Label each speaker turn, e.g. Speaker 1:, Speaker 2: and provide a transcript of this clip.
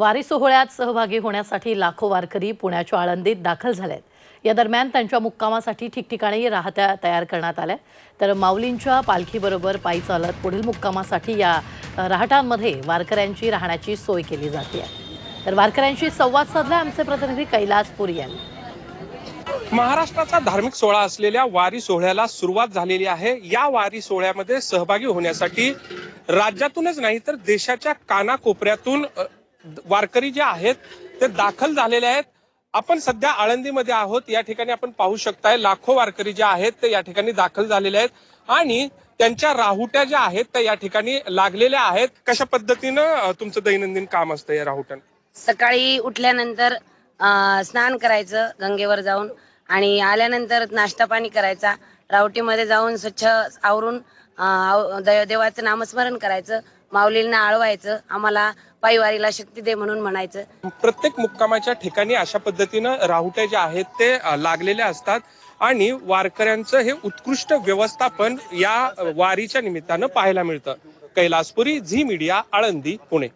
Speaker 1: वारी सोहळ्यात सहभागी होण्यासाठी लाखो वारकरी पुण्याच्या आळंदीत दाखल झालेत. या दरम्यान त्यांच्या मुक्कामासाठी ठिकठिकाणी राहत्या तयार करण्यात आल्या. तर माऊलींच्या पालखीबरोबर पायी चालत पुढील मुक्कामासाठी या राहटांमध्ये वारकऱ्यांची राहण्याची सोय केली जाते. तर वारकऱ्यांशी संवाद साधला आमचे प्रतिनिधी कैलास पुरी यांनी.
Speaker 2: महाराष्ट्राचा धार्मिक सोहळा असलेल्या वारी सोहळ्याला सुरुवात झालेली आहे. या वारी सोहळ्यामध्ये सहभागी होण्यासाठी राज्यातूनच नाही तर देशाच्या कानाकोपऱ्यातून वारकरी जे आहेत ते दाखल झालेले आहेत. आपण सध्या आळंदीमध्ये आहोत या ठिकाणी आपण पाहू शकताय लाखो वारकरी जे आहेत ते या ठिकाणी दाखल झालेले आहेत. आणि त्यांच्या राहुट्या ज्या आहेत त्या या ठिकाणी लागलेल्या आहेत. कशा पद्धतीनं तुमचं दैनंदिन काम असतं या राहुट्यान?
Speaker 3: सकाळी उठल्यानंतर स्नान करायचं गंगेवर जाऊन. आणि आल्यानंतर नाश्ता पाणी करायचा. रावटीमध्ये जाऊन स्वच्छ आवरून देवाचं नामस्मरण करायचं. माऊलींना आळवायचं. आम्हाला पायवारीला शक्ती दे म्हणून म्हणायचं.
Speaker 2: प्रत्येक मुक्कामाच्या ठिकाणी अशा पद्धतीनं राहुट्या ज्या आहेत ते लागलेले लागलेल्या असतात. आणि वारकऱ्यांचं हे उत्कृष्ट व्यवस्थापन या वारीच्या निमित्तानं पाहायला मिळतं. Kailaspuri Zee media Alandi Pune.